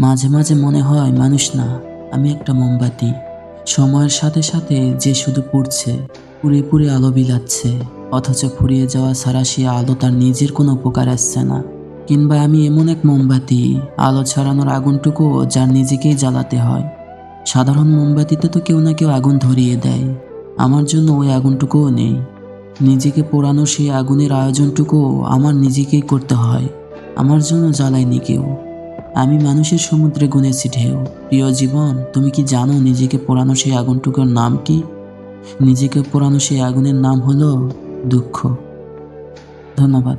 মাঝে মাঝে মনে হয়, মানুষ না, আমি একটা মোমবাতি। সময়ের সাথে সাথে যে শুধু পুড়ছে, পুড়ে পুড়ে আলো বিলাচ্ছে, অথচ ফুরিয়ে যাওয়া ছাড়া সে আলো তার নিজের কোনো উপকার আসছে না। কিংবা আমি এমন এক মোমবাতি, আলো ছড়ানোর আগুনটুকু যার নিজেকেই জ্বালাতে হয়। সাধারণ মোমবাতিতে তো কেউ না কেউ আগুন ধরিয়ে দেয়। আমার জন্য ওই আগুনটুকুও নেই। নিজেকে পোড়ানো সেই আগুনের আয়োজনটুকুও আমার নিজেকেই করতে হয়। আমার জন্য জ্বালায়নি কেউ। আমি মানুষের সমুদ্রে গুনেছি ঢেউ। প্রিয় জীবন, তুমি কি জানো নিজেকে পোড়ানো সেই আগুনটুকুর নাম কি? নিজেকে পোড়ানো সেই আগুনের নাম হলো দুঃখ। ধন্যবাদ।